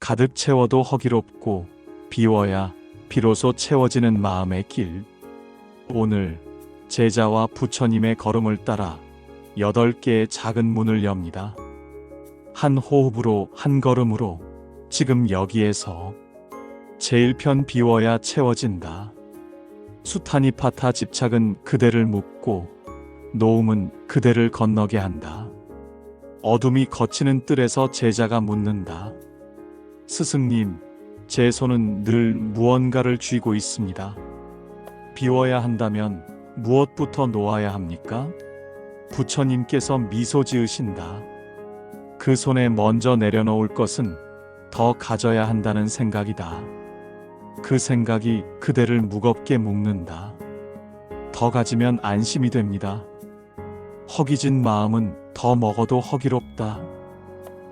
가득 채워도 허기롭고 비워야 비로소 채워지는 마음의 길. 오늘 제자와 부처님의 걸음을 따라 여덟 개의 작은 문을 엽니다. 한 호흡으로 한 걸음으로 지금 여기에서 제일 편 비워야 채워진다. 수타니파타 집착은 그대를 묶고 노움은 그대를 건너게 한다. 어둠이 거치는 뜰에서 제자가 묻는다. 스승님, 제 손은 늘 무언가를 쥐고 있습니다. 비워야 한다면 무엇부터 놓아야 합니까? 부처님께서 미소 지으신다. 그 손에 먼저 내려놓을 것은 더 가져야 한다는 생각이다. 그 생각이 그대를 무겁게 묶는다. 더 가지면 안심이 됩니다. 허기진 마음은 더 먹어도 허기롭다.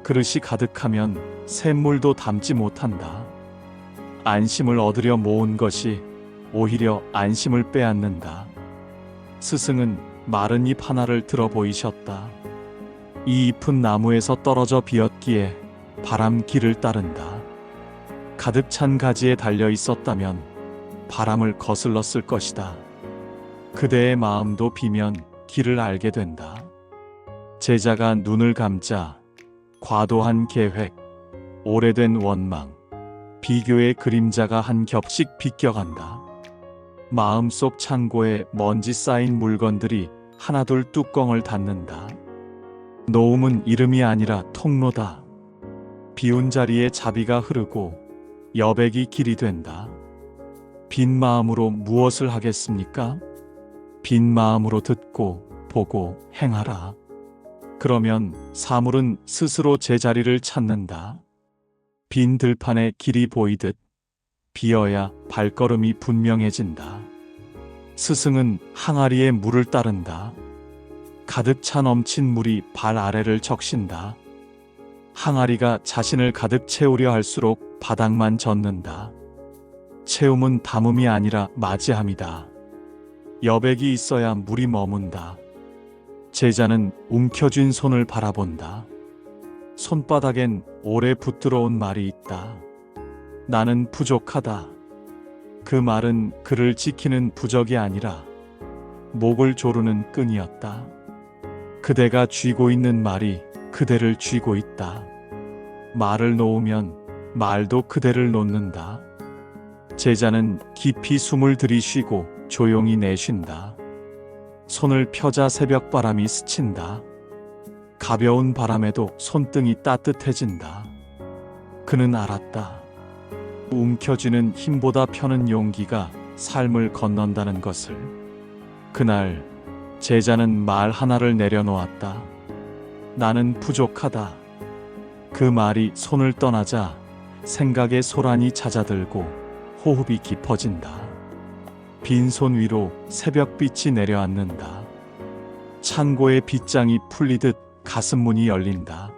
그릇이 가득하면 샘물도 담지 못한다. 안심을 얻으려 모은 것이 오히려 안심을 빼앗는다. 스승은 마른 잎 하나를 들어 보이셨다. 이 잎은 나무에서 떨어져 비었기에 바람 길을 따른다. 가득 찬 가지에 달려 있었다면 바람을 거슬렀을 것이다. 그대의 마음도 비면 길을 알게 된다. 제자가 눈을 감자 과도한 계획, 오래된 원망, 비교의 그림자가 한 겹씩 비껴간다. 마음속 창고에 먼지 쌓인 물건들이 하나둘 뚜껑을 닫는다. 노움은 이름이 아니라 통로다. 비운 자리에 자비가 흐르고 여백이 길이 된다. 빈 마음으로 무엇을 하겠습니까? 빈 마음으로 듣고 보고 행하라. 그러면 사물은 스스로 제자리를 찾는다. 빈 들판에 길이 보이듯 비어야 발걸음이 분명해진다. 스승은 항아리에 물을 따른다. 가득 차 넘친 물이 발 아래를 적신다. 항아리가 자신을 가득 채우려 할수록 바닥만 젖는다. 채움은 담음이 아니라 맞이함이다. 여백이 있어야 물이 머문다. 제자는 움켜쥔 손을 바라본다. 손바닥엔 오래 붙들어온 말이 있다. 나는 부족하다. 그 말은 그를 지키는 부적이 아니라 목을 조르는 끈이었다. 그대가 쥐고 있는 말이 그대를 쥐고 있다. 말을 놓으면 말도 그대를 놓는다. 제자는 깊이 숨을 들이쉬고 조용히 내쉰다. 손을 펴자 새벽 바람이 스친다. 가벼운 바람에도 손등이 따뜻해진다. 그는 알았다. 움켜쥐는 힘보다 펴는 용기가 삶을 건넌다는 것을. 그날 제자는 말 하나를 내려놓았다. 나는 부족하다. 그 말이 손을 떠나자 생각의 소란이 잦아들고 호흡이 깊어진다. 빈손 위로 새벽빛이 내려앉는다. 창고의 빗장이 풀리듯 가슴 문이 열린다.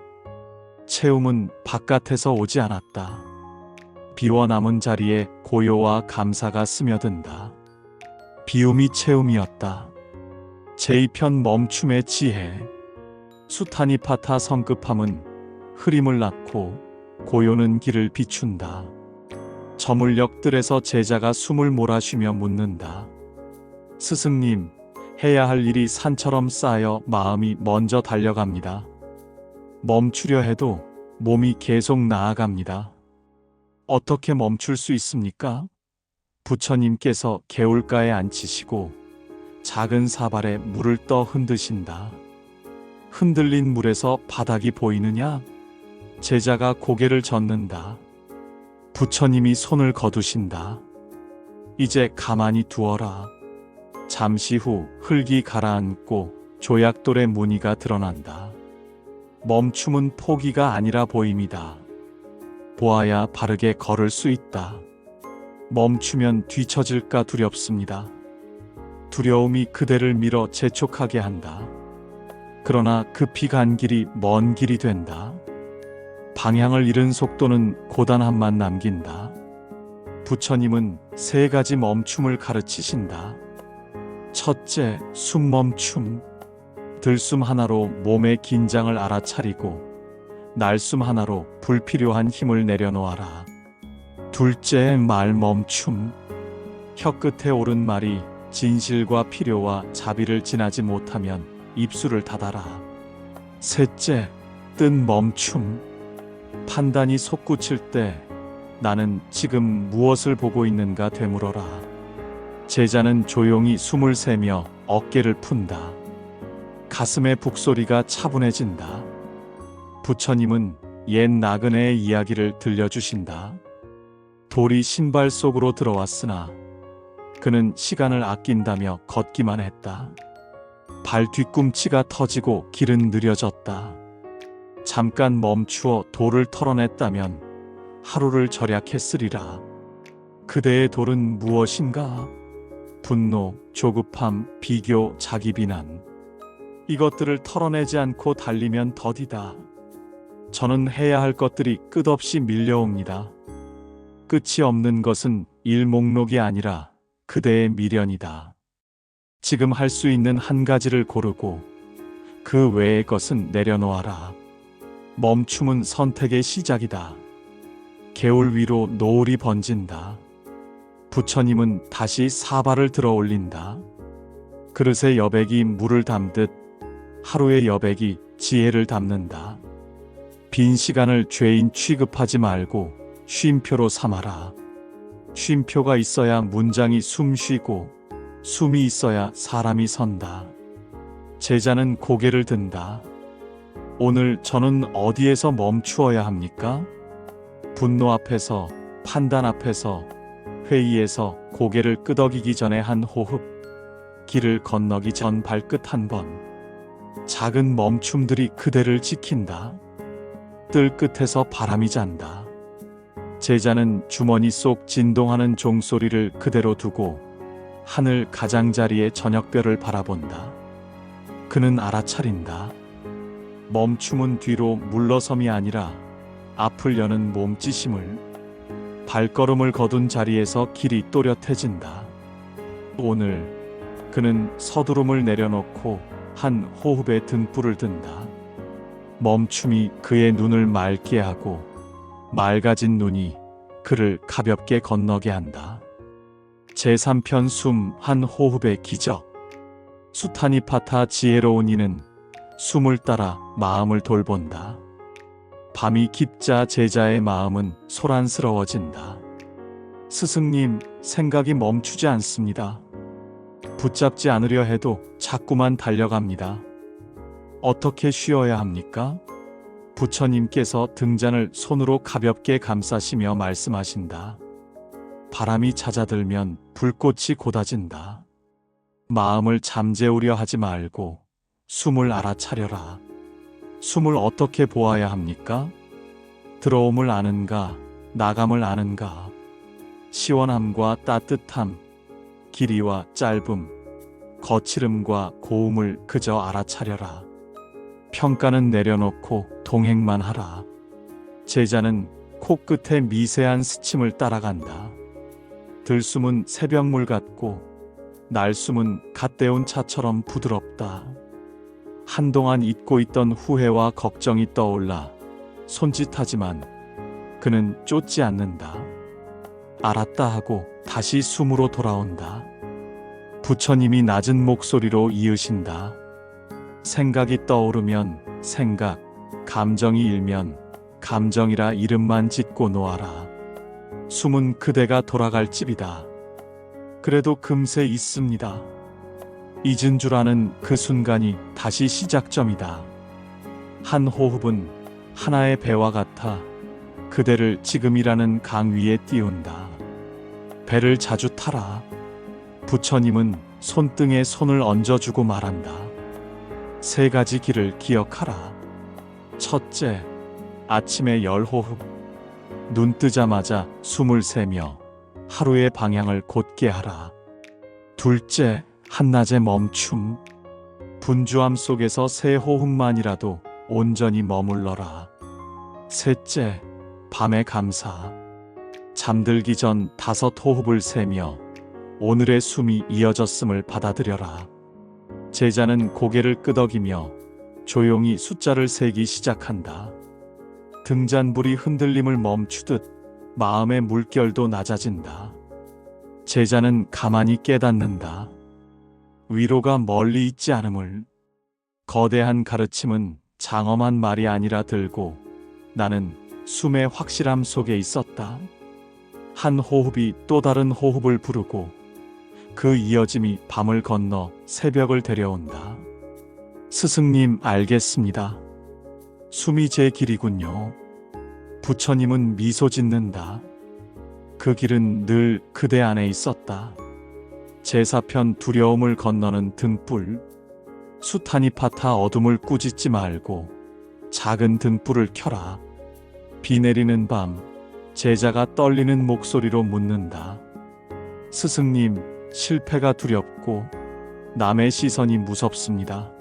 채움은 바깥에서 오지 않았다. 비워 남은 자리에 고요와 감사가 스며든다. 비움이 채움이었다. 제2편 멈춤의 지혜. 수타니파타 성급함은 흐림을 낳고 고요는 길을 비춘다. 저물녘들에서 제자가 숨을 몰아쉬며 묻는다. 스승님, 해야 할 일이 산처럼 쌓여 마음이 먼저 달려갑니다. 멈추려 해도 몸이 계속 나아갑니다. 어떻게 멈출 수 있습니까? 부처님께서 개울가에 앉히시고 작은 사발에 물을 떠 흔드신다. 흔들린 물에서 바닥이 보이느냐? 제자가 고개를 젓는다. 부처님이 손을 거두신다. 이제 가만히 두어라. 잠시 후 흙이 가라앉고 조약돌의 무늬가 드러난다. 멈춤은 포기가 아니라 보임이다. 보아야 바르게 걸을 수 있다. 멈추면 뒤처질까 두렵습니다. 두려움이 그대를 밀어 재촉하게 한다. 그러나 급히 간 길이 먼 길이 된다. 방향을 잃은 속도는 고단함만 남긴다. 부처님은 세 가지 멈춤을 가르치신다. 첫째, 숨 멈춤. 들숨 하나로 몸의 긴장을 알아차리고 날숨 하나로 불필요한 힘을 내려놓아라. 둘째 말 멈춤. 혀끝에 오른 말이 진실과 필요와 자비를 지나지 못하면 입술을 닫아라. 셋째, 뜻 멈춤. 판단이 솟구칠 때 나는 지금 무엇을 보고 있는가 되물어라. 제자는 조용히 숨을 새며 어깨를 푼다. 가슴의 북소리가 차분해진다. 부처님은 옛 나그네의 이야기를 들려주신다. 돌이 신발 속으로 들어왔으나 그는 시간을 아낀다며 걷기만 했다. 발 뒤꿈치가 터지고 길은 느려졌다. 잠깐 멈추어 돌을 털어냈다면 하루를 절약했으리라. 그대의 돌은 무엇인가? 분노, 조급함, 비교, 자기 비난. 이것들을 털어내지 않고 달리면 더디다. 저는 해야 할 것들이 끝없이 밀려옵니다. 끝이 없는 것은 일 목록이 아니라 그대의 미련이다. 지금 할 수 있는 한 가지를 고르고 그 외의 것은 내려놓아라. 멈춤은 선택의 시작이다. 개울 위로 노을이 번진다. 부처님은 다시 사발을 들어 올린다. 그릇에 여백이 물을 담듯 하루의 여백이 지혜를 담는다. 빈 시간을 죄인 취급하지 말고 쉼표로 삼아라. 쉼표가 있어야 문장이 숨 쉬고 숨이 있어야 사람이 선다. 제자는 고개를 든다. 오늘 저는 어디에서 멈추어야 합니까? 분노 앞에서, 판단 앞에서, 회의에서 고개를 끄덕이기 전에 한 호흡, 길을 건너기 전 발끝 한 번, 작은 멈춤들이 그대를 지킨다. 뜰 끝에서 바람이 잔다. 제자는 주머니 속 진동하는 종소리를 그대로 두고 하늘 가장자리의 저녁별을 바라본다. 그는 알아차린다. 멈춤은 뒤로 물러섬이 아니라 앞을 여는 몸짓임을 발걸음을 거둔 자리에서 길이 또렷해진다. 오늘 그는 서두름을 내려놓고 한 호흡에 등불을 든다. 멈춤이 그의 눈을 맑게 하고 맑아진 눈이 그를 가볍게 건너게 한다. 제3편 숨 한 호흡의 기적. 수타니파타 지혜로운 이는 숨을 따라 마음을 돌본다. 밤이 깊자 제자의 마음은 소란스러워진다. 스승님, 생각이 멈추지 않습니다. 붙잡지 않으려 해도 자꾸만 달려갑니다. 어떻게 쉬어야 합니까? 부처님께서 등잔을 손으로 가볍게 감싸시며 말씀하신다. 바람이 잦아들면 불꽃이 고다진다. 마음을 잠재우려 하지 말고 숨을 알아차려라. 숨을 어떻게 보아야 합니까? 들어옴을 아는가, 나감을 아는가. 시원함과 따뜻함, 길이와 짧음, 거칠음과 고움을 그저 알아차려라. 평가는 내려놓고 동행만 하라. 제자는 코끝에 미세한 스침을 따라간다. 들숨은 새벽물 같고 날숨은 갓 데운 차처럼 부드럽다. 한동안 잊고 있던 후회와 걱정이 떠올라 손짓하지만 그는 쫓지 않는다. 알았다 하고 다시 숨으로 돌아온다. 부처님이 낮은 목소리로 이으신다. 생각이 떠오르면 생각, 감정이 일면 감정이라 이름만 짓고 놓아라. 숨은 그대가 돌아갈 집이다. 그래도 금세 있습니다. 잊은 줄 아는 그 순간이 다시 시작점이다. 한 호흡은 하나의 배와 같아 그대를 지금이라는 강 위에 띄운다. 배를 자주 타라. 부처님은 손등에 손을 얹어주고 말한다. 세 가지 길을 기억하라. 첫째, 아침에 열 호흡. 눈 뜨자마자 숨을 새며 하루의 방향을 곧게 하라. 둘째, 한낮의 멈춤. 분주함 속에서 세 호흡만이라도 온전히 머물러라. 셋째, 밤의 감사. 잠들기 전 다섯 호흡을 세며 오늘의 숨이 이어졌음을 받아들여라. 제자는 고개를 끄덕이며 조용히 숫자를 세기 시작한다. 등잔불이 흔들림을 멈추듯 마음의 물결도 낮아진다. 제자는 가만히 깨닫는다. 위로가 멀리 있지 않음을 거대한 가르침은 장엄한 말이 아니라 들고 나는 숨의 확실함 속에 있었다. 한 호흡이 또 다른 호흡을 부르고 그 이어짐이 밤을 건너 새벽을 데려온다. 스승님 알겠습니다. 숨이 제 길이군요. 부처님은 미소 짓는다. 그 길은 늘 그대 안에 있었다. 제사편 두려움을 건너는 등불. 수타니 파타 어둠을 꾸짖지 말고 작은 등불을 켜라. 비 내리는 밤 제자가 떨리는 목소리로 묻는다. 스승님, 실패가 두렵고 남의 시선이 무섭습니다.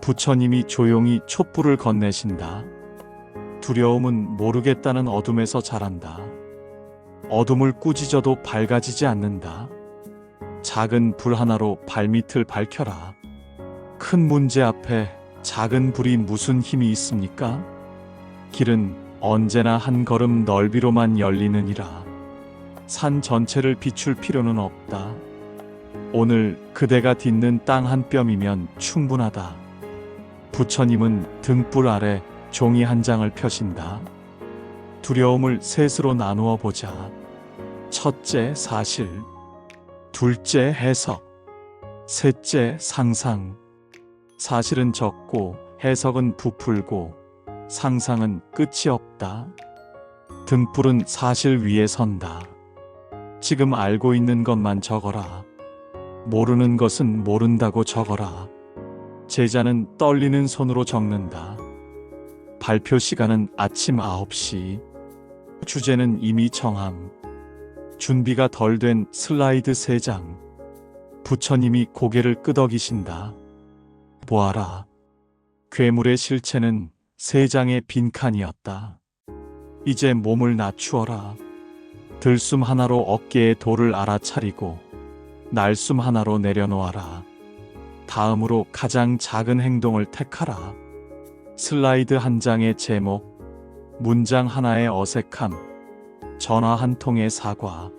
부처님이 조용히 촛불을 건네신다. 두려움은 모르겠다는 어둠에서 자란다. 어둠을 꾸짖어도 밝아지지 않는다. 작은 불 하나로 발밑을 밝혀라. 큰 문제 앞에 작은 불이 무슨 힘이 있습니까? 길은 언제나 한 걸음 넓이로만 열리느니라. 산 전체를 비출 필요는 없다. 오늘 그대가 딛는 땅 한 뼘이면 충분하다. 부처님은 등불 아래 종이 한 장을 펴신다. 두려움을 셋으로 나누어 보자. 첫째 사실, 둘째 해석, 셋째 상상. 사실은 적고 해석은 부풀고 상상은 끝이 없다. 등불은 사실 위에 선다. 지금 알고 있는 것만 적어라. 모르는 것은 모른다고 적어라. 제자는 떨리는 손으로 적는다. 발표 시간은 아침 9시. 주제는 이미 정함. 준비가 덜 된 슬라이드 3장. 부처님이 고개를 끄덕이신다. 보아라. 괴물의 실체는 세 장의 빈칸이었다. 이제 몸을 낮추어라. 들숨 하나로 어깨에 돌을 알아차리고 날숨 하나로 내려놓아라. 다음으로 가장 작은 행동을 택하라. 슬라이드 한 장의 제목, 문장 하나의 어색함, 전화 한 통의 사과,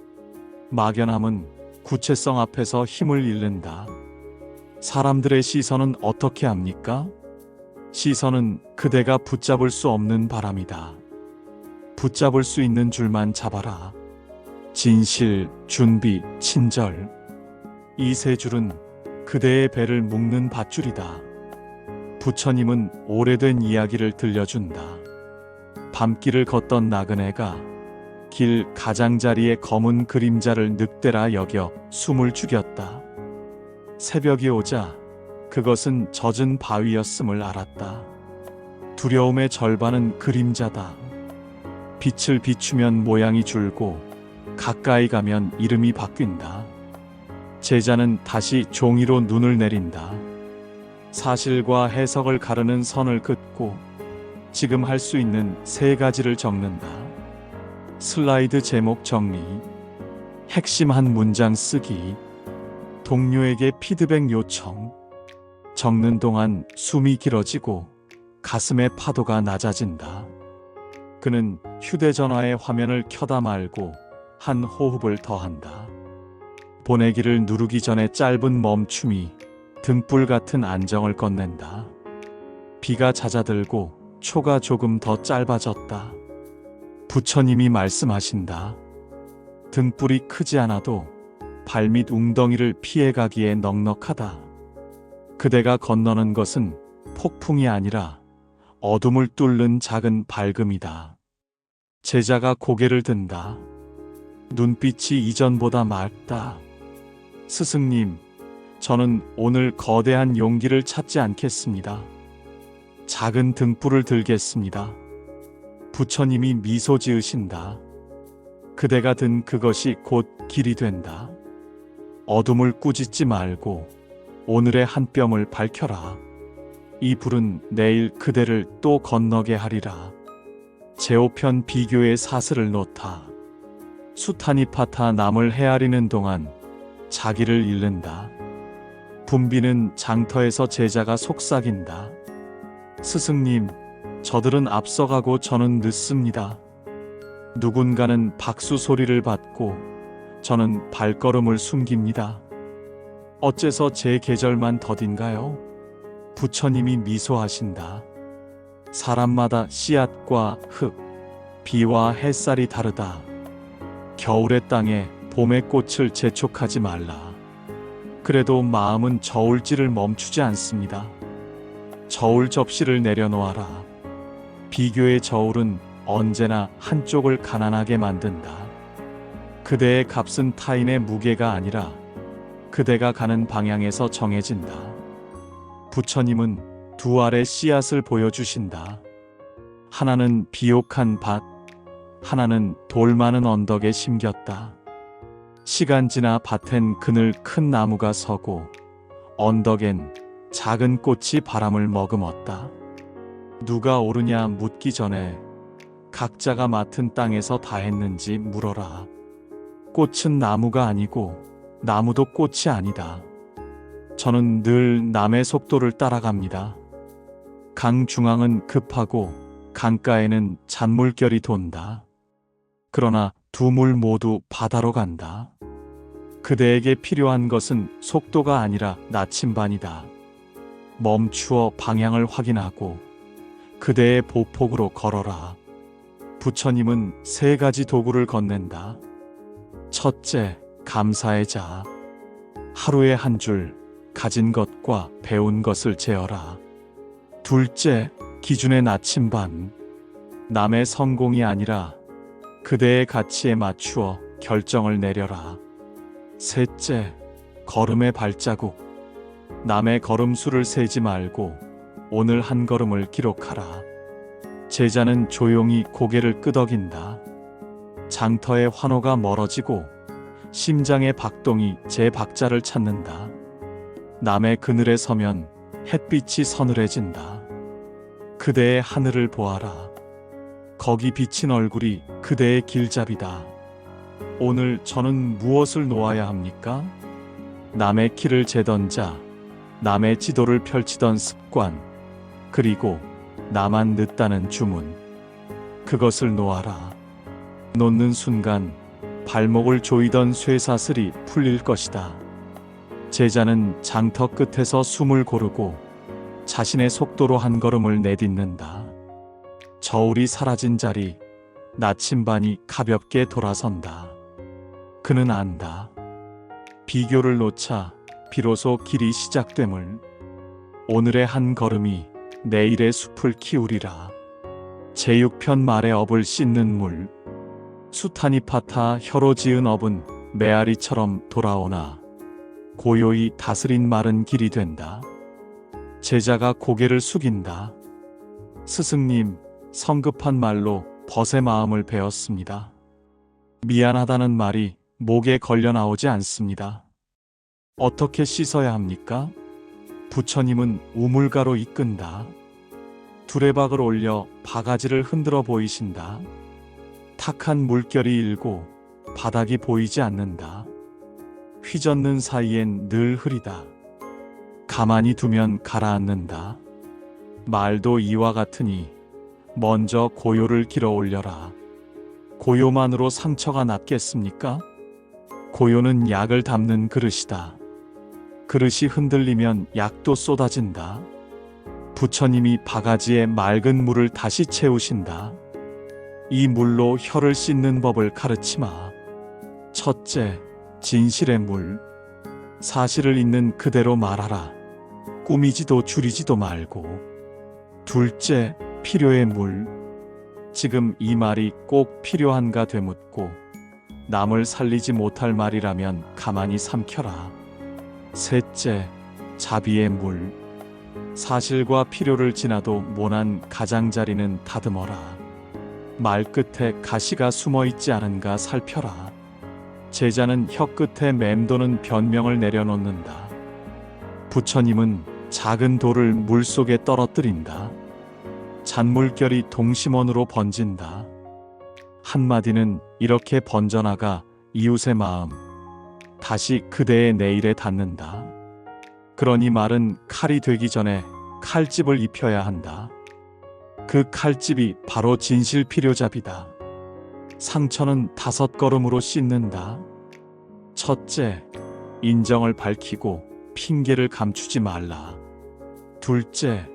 막연함은 구체성 앞에서 힘을 잃는다. 사람들의 시선은 어떻게 합니까? 시선은 그대가 붙잡을 수 없는 바람이다. 붙잡을 수 있는 줄만 잡아라. 진실, 준비, 친절. 이 세 줄은 그대의 배를 묶는 밧줄이다. 부처님은 오래된 이야기를 들려준다. 밤길을 걷던 나그네가 길 가장자리의 검은 그림자를 늑대라 여겨 숨을 죽였다. 새벽이 오자 그것은 젖은 바위였음을 알았다. 두려움의 절반은 그림자다. 빛을 비추면 모양이 줄고 가까이 가면 이름이 바뀐다. 제자는 다시 종이로 눈을 내린다. 사실과 해석을 가르는 선을 긋고 지금 할 수 있는 세 가지를 적는다. 슬라이드 제목 정리, 핵심 한 문장 쓰기, 동료에게 피드백 요청. 적는 동안 숨이 길어지고 가슴의 파도가 낮아진다. 그는 휴대전화의 화면을 켜다 말고 한 호흡을 더한다. 보내기를 누르기 전에 짧은 멈춤이 등불 같은 안정을 건넨다. 비가 잦아들고 초가 조금 더 짧아졌다. 부처님이 말씀하신다. 등불이 크지 않아도 발밑 웅덩이를 피해가기에 넉넉하다. 그대가 건너는 것은 폭풍이 아니라 어둠을 뚫는 작은 밝음이다. 제자가 고개를 든다. 눈빛이 이전보다 맑다. 스승님, 저는 오늘 거대한 용기를 찾지 않겠습니다. 작은 등불을 들겠습니다. 부처님이 미소 지으신다. 그대가 든 그것이 곧 길이 된다. 어둠을 꾸짖지 말고 오늘의 한 뼘을 밝혀라. 이 불은 내일 그대를 또 건너게 하리라. 제오편 비교의 사슬을 놓다. 수타니파타 남을 헤아리는 동안 자기를 잃는다. 분비는 장터에서 제자가 속삭인다. 스승님, 저들은 앞서가고 저는 늦습니다. 누군가는 박수 소리를 받고 저는 발걸음을 숨깁니다. 어째서 제 계절만 더딘가요? 부처님이 미소하신다. 사람마다 씨앗과 흙, 비와 햇살이 다르다. 겨울의 땅에 봄의 꽃을 재촉하지 말라. 그래도 마음은 저울질을 멈추지 않습니다. 저울 접시를 내려놓아라. 비교의 저울은 언제나 한쪽을 가난하게 만든다. 그대의 값은 타인의 무게가 아니라 그대가 가는 방향에서 정해진다. 부처님은 두 알의 씨앗을 보여주신다. 하나는 비옥한 밭, 하나는 돌 많은 언덕에 심겼다. 시간 지나 밭엔 그늘 큰 나무가 서고 언덕엔 작은 꽃이 바람을 머금었다. 누가 오르냐 묻기 전에 각자가 맡은 땅에서 다 했는지 물어라. 꽃은 나무가 아니고 나무도 꽃이 아니다. 저는 늘 남의 속도를 따라갑니다. 강 중앙은 급하고 강가에는 잔물결이 돈다. 그러나 두 물 모두 바다로 간다. 그대에게 필요한 것은 속도가 아니라 나침반이다. 멈추어 방향을 확인하고 그대의 보폭으로 걸어라. 부처님은 세 가지 도구를 건넨다. 첫째, 감사의 자. 하루에 한 줄 가진 것과 배운 것을 재어라. 둘째, 기준의 나침반. 남의 성공이 아니라 그대의 가치에 맞추어 결정을 내려라. 셋째, 걸음의 발자국. 남의 걸음수를 세지 말고 오늘 한 걸음을 기록하라. 제자는 조용히 고개를 끄덕인다. 장터의 환호가 멀어지고 심장의 박동이 제 박자를 찾는다. 남의 그늘에 서면 햇빛이 서늘해진다. 그대의 하늘을 보아라. 거기 비친 얼굴이 그대의 길잡이다. 오늘 저는 무엇을 놓아야 합니까? 남의 키를 재던 자, 남의 지도를 펼치던 습관, 그리고 나만 늦다는 주문. 그것을 놓아라. 놓는 순간 발목을 조이던 쇠사슬이 풀릴 것이다. 제자는 장터 끝에서 숨을 고르고 자신의 속도로 한 걸음을 내딛는다. 저울이 사라진 자리, 나침반이 가볍게 돌아선다. 그는 안다. 비교를 놓자 비로소 길이 시작됨을. 오늘의 한 걸음이 내일의 숲을 키우리라. 제6편 말의 업을 씻는 물. 수타니 파타 혀로 지은 업은 메아리처럼 돌아오나 고요히 다스린 말은 길이 된다. 제자가 고개를 숙인다. 스승님, 성급한 말로 벗의 마음을 배웠습니다. 미안하다는 말이 목에 걸려 나오지 않습니다. 어떻게 씻어야 합니까? 부처님은 우물가로 이끈다. 두레박을 올려 바가지를 흔들어 보이신다. 탁한 물결이 일고 바닥이 보이지 않는다. 휘젓는 사이엔 늘 흐리다. 가만히 두면 가라앉는다. 말도 이와 같으니 먼저 고요를 길어 올려라. 고요만으로 상처가 낫겠습니까? 고요는 약을 담는 그릇이다. 그릇이 흔들리면 약도 쏟아진다. 부처님이 바가지에 맑은 물을 다시 채우신다. 이 물로 혀를 씻는 법을 가르치마. 첫째, 진실의 물. 사실을 있는 그대로 말하라. 꾸미지도 줄이지도 말고. 둘째, 필요의 물. 지금 이 말이 꼭 필요한가 되묻고 남을 살리지 못할 말이라면 가만히 삼켜라. 셋째, 자비의 물. 사실과 필요를 지나도 모난 가장자리는 다듬어라. 말 끝에 가시가 숨어 있지 않은가 살펴라. 제자는 혀 끝에 맴도는 변명을 내려놓는다. 부처님은 작은 돌을 물 속에 떨어뜨린다. 잔물결이 동심원으로 번진다. 한마디는 이렇게 번져나가 이웃의 마음, 다시 그대의 내일에 닿는다. 그러니 말은 칼이 되기 전에 칼집을 입혀야 한다. 그 칼집이 바로 진실 필요잡이다. 상처는 다섯 걸음으로 씻는다. 첫째, 인정을 밝히고 핑계를 감추지 말라. 둘째,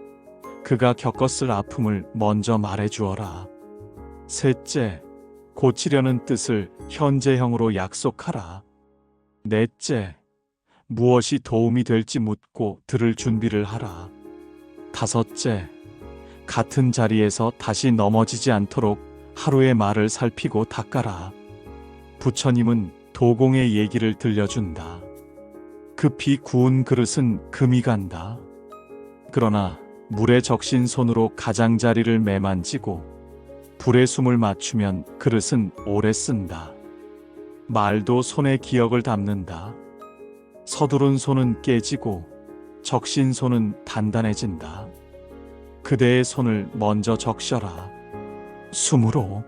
그가 겪었을 아픔을 먼저 말해 주어라. 셋째, 고치려는 뜻을 현재형으로 약속하라. 넷째, 무엇이 도움이 될지 묻고 들을 준비를 하라. 다섯째, 같은 자리에서 다시 넘어지지 않도록 하루의 말을 살피고 닦아라. 부처님은 도공의 얘기를 들려준다. 급히 구운 그릇은 금이 간다. 그러나 물에 적신 손으로 가장자리를 매만지고 불에 숨을 맞추면 그릇은 오래 쓴다. 말도 손의 기억을 담는다. 서두른 손은 깨지고 적신 손은 단단해진다. 그대의 손을 먼저 적셔라. 숨으로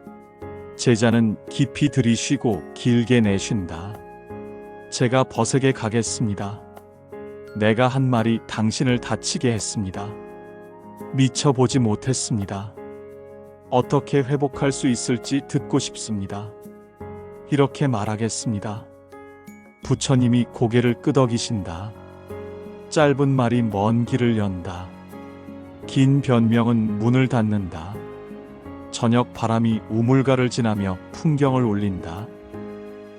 제자는 깊이 들이쉬고 길게 내쉰다. 제가 버색에 가겠습니다. 내가 한 말이 당신을 다치게 했습니다. 미쳐보지 못했습니다. 어떻게 회복할 수 있을지 듣고 싶습니다. 이렇게 말하겠습니다. 부처님이 고개를 끄덕이신다. 짧은 말이 먼 길을 연다. 긴 변명은 문을 닫는다. 저녁 바람이 우물가를 지나며 풍경을 울린다.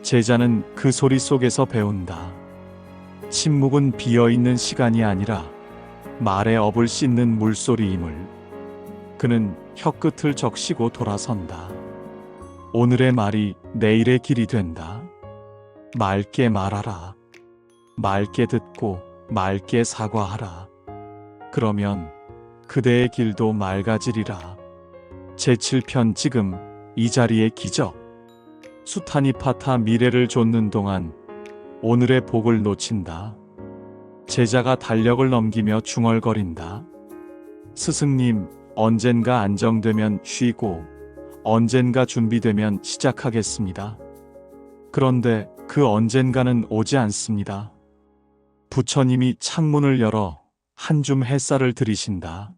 제자는 그 소리 속에서 배운다. 침묵은 비어있는 시간이 아니라 말의 업을 씻는 물소리임을. 그는 혀끝을 적시고 돌아선다. 오늘의 말이 내일의 길이 된다. 맑게 말하라. 맑게 듣고 맑게 사과하라. 그러면 그대의 길도 맑아지리라. 제7편 지금 이 자리의 기적. 수타니 파타 미래를 좇는 동안 오늘의 복을 놓친다. 제자가 달력을 넘기며 중얼거린다. 스승님, 언젠가 안정되면 쉬고 언젠가 준비되면 시작하겠습니다. 그런데 그 언젠가는 오지 않습니다. 부처님이 창문을 열어 한 줌 햇살을 들이신다.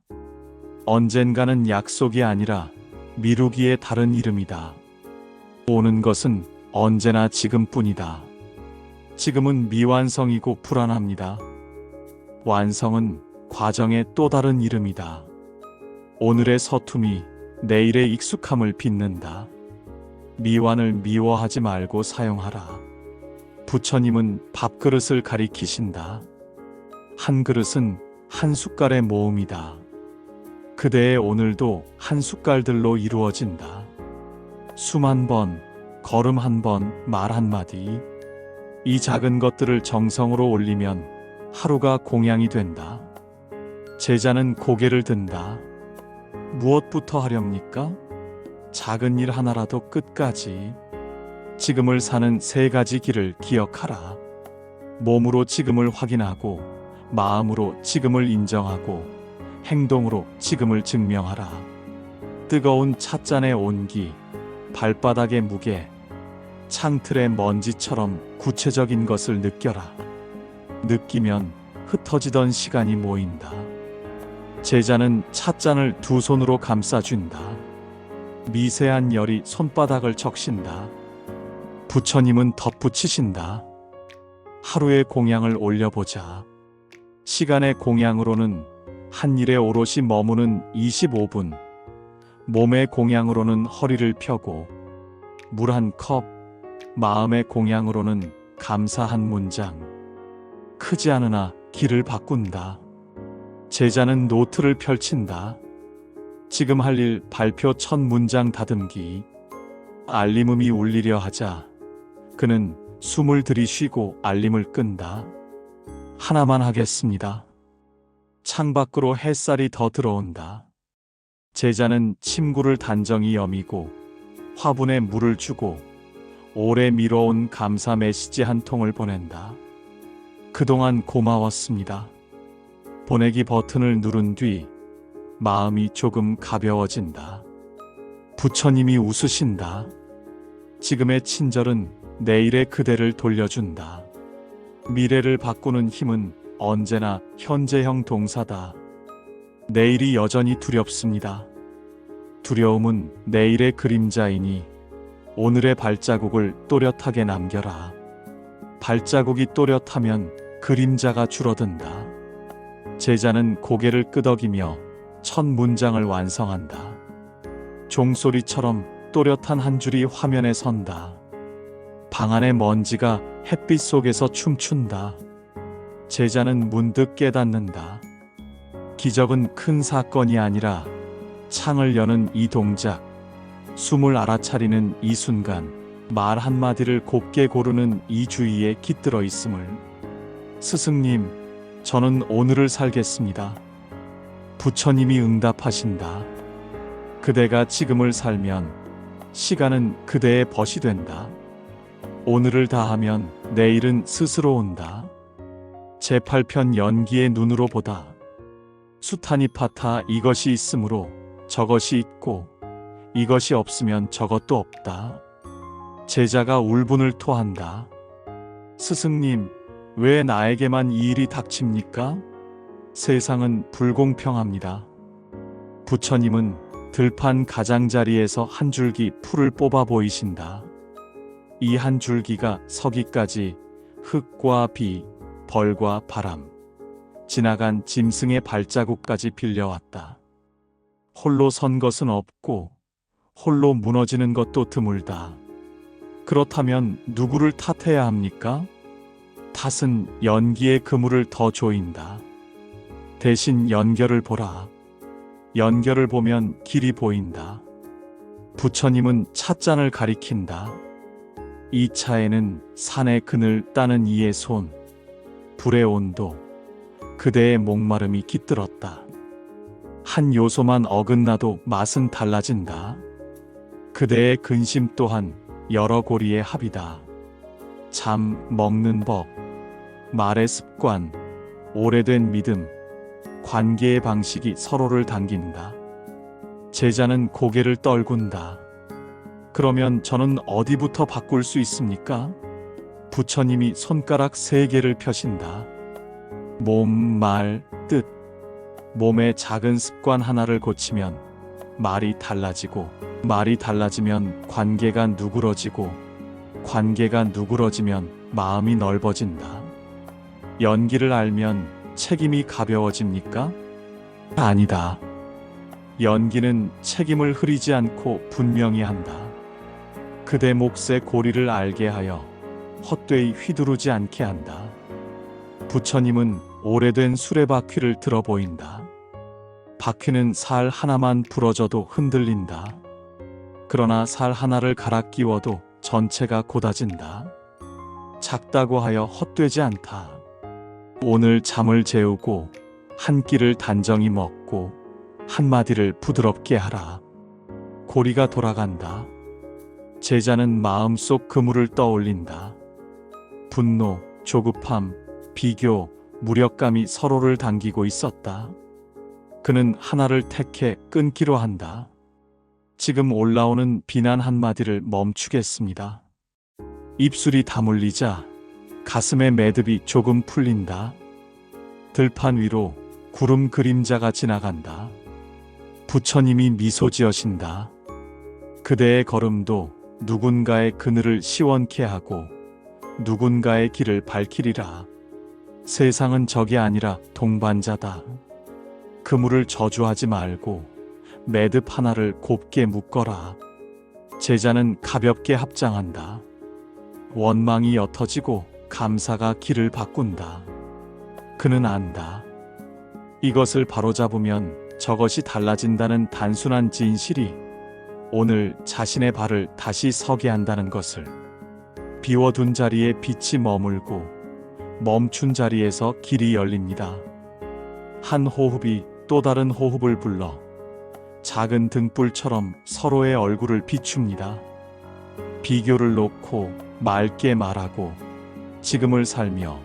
언젠가는 약속이 아니라 미루기의 다른 이름이다. 오는 것은 언제나 지금뿐이다. 지금은 미완성이고 불안합니다. 완성은 과정의 또 다른 이름이다. 오늘의 서툼이 내일의 익숙함을 빚는다. 미완을 미워하지 말고 사용하라. 부처님은 밥그릇을 가리키신다. 한 그릇은 한 숟갈의 모음이다. 그대의 오늘도 한 숟갈들로 이루어진다. 숨 한 번, 걸음 한 번, 말 한마디. 이 작은 것들을 정성으로 올리면 하루가 공양이 된다. 제자는 고개를 든다. 무엇부터 하렵니까? 작은 일 하나라도 끝까지. 지금을 사는 세 가지 길을 기억하라. 몸으로 지금을 확인하고, 마음으로 지금을 인정하고, 행동으로 지금을 증명하라. 뜨거운 찻잔의 온기, 발바닥의 무게, 창틀의 먼지처럼 구체적인 것을 느껴라. 느끼면 흩어지던 시간이 모인다. 제자는 찻잔을 두 손으로 감싸준다. 미세한 열이 손바닥을 적신다. 부처님은 덧붙이신다. 하루의 공양을 올려보자. 시간의 공양으로는 한 일에 오롯이 머무는 25분. 몸의 공양으로는 허리를 펴고 물 한 컵, 마음의 공양으로는 감사 한 문장. 크지 않으나 길을 바꾼다. 제자는 노트를 펼친다. 지금 할 일 발표 첫 문장 다듬기. 알림음이 울리려 하자 그는 숨을 들이쉬고 알림을 끈다. 하나만 하겠습니다. 창밖으로 햇살이 더 들어온다. 제자는 침구를 단정히 여미고 화분에 물을 주고 오래 미뤄온 감사 메시지 한 통을 보낸다. 그동안 고마웠습니다. 보내기 버튼을 누른 뒤 마음이 조금 가벼워진다. 부처님이 웃으신다. 지금의 친절은 내일의 그대를 돌려준다. 미래를 바꾸는 힘은 언제나 현재형 동사다. 내일이 여전히 두렵습니다. 두려움은 내일의 그림자이니 오늘의 발자국을 또렷하게 남겨라. 발자국이 또렷하면 그림자가 줄어든다. 제자는 고개를 끄덕이며 첫 문장을 완성한다. 종소리처럼 또렷한 한 줄이 화면에 선다. 방 안의 먼지가 햇빛 속에서 춤춘다. 제자는 문득 깨닫는다. 기적은 큰 사건이 아니라 창을 여는 이 동작, 숨을 알아차리는 이 순간, 말 한마디를 곱게 고르는 이 주의에 깃들어 있음을. 스승님, 저는 오늘을 살겠습니다. 부처님이 응답하신다. 그대가 지금을 살면 시간은 그대의 벗이 된다. 오늘을 다하면 내일은 스스로 온다. 제8편 연기의 눈으로 보다. 수타니파타 이것이 있으므로 저것이 있고 이것이 없으면 저것도 없다. 제자가 울분을 토한다. 스승님, 왜 나에게만 이 일이 닥칩니까? 세상은 불공평합니다. 부처님은 들판 가장자리에서 한 줄기 풀을 뽑아 보이신다. 이 한 줄기가 서기까지 흙과 비, 벌과 바람, 지나간 짐승의 발자국까지 빌려왔다. 홀로 선 것은 없고 홀로 무너지는 것도 드물다. 그렇다면 누구를 탓해야 합니까? 탓은 연기의 그물을 더 조인다. 대신 연결을 보라. 연결을 보면 길이 보인다. 부처님은 찻잔을 가리킨다. 이 차에는 산의 그늘 따는 이의 손, 불의 온도, 그대의 목마름이 깃들었다. 한 요소만 어긋나도 맛은 달라진다. 그대의 근심 또한 여러 고리의 합이다. 잠, 먹는 법, 말의 습관, 오래된 믿음, 관계의 방식이 서로를 당긴다. 제자는 고개를 떨군다. 그러면 저는 어디부터 바꿀 수 있습니까? 부처님이 손가락 세 개를 펴신다. 몸, 말, 뜻. 몸의 작은 습관 하나를 고치면 말이 달라지고, 말이 달라지면 관계가 누그러지고, 관계가 누그러지면 마음이 넓어진다. 연기를 알면 책임이 가벼워집니까? 아니다. 연기는 책임을 흐리지 않고 분명히 한다. 그대 몫의 고리를 알게 하여 헛되이 휘두르지 않게 한다. 부처님은 오래된 수레바퀴를 들어 보인다. 바퀴는 살 하나만 부러져도 흔들린다. 그러나 살 하나를 갈아 끼워도 전체가 곧아진다. 작다고 하여 헛되지 않다. 오늘 잠을 재우고 한 끼를 단정히 먹고 한마디를 부드럽게 하라. 고리가 돌아간다. 제자는 마음속 그물을 떠올린다. 분노, 조급함, 비교, 무력감이 서로를 당기고 있었다. 그는 하나를 택해 끊기로 한다. 지금 올라오는 비난 한마디를 멈추겠습니다. 입술이 다물리자 가슴의 매듭이 조금 풀린다. 들판 위로 구름 그림자가 지나간다. 부처님이 미소 지어신다. 그대의 걸음도 누군가의 그늘을 시원케 하고 누군가의 길을 밝히리라. 세상은 적이 아니라 동반자다. 그물을 저주하지 말고 매듭 하나를 곱게 묶어라. 제자는 가볍게 합장한다. 원망이 옅어지고 감사가 길을 바꾼다. 그는 안다. 이것을 바로잡으면 저것이 달라진다는 단순한 진실이 오늘 자신의 발을 다시 서게 한다는 것을 비워둔 자리에 빛이 머물고 멈춘 자리에서 길이 열립니다. 한 호흡이 또 다른 호흡을 불러 작은 등불처럼 서로의 얼굴을 비춥니다. 비교를 놓고 맑게 말하고 지금을 살며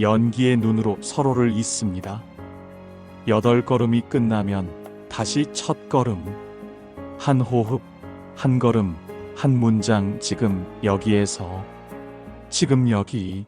연기의 눈으로 서로를 잇습니다. 여덟 걸음이 끝나면 다시 첫 걸음. 한 호흡, 한 걸음, 한 문장 지금 여기에서 지금 여기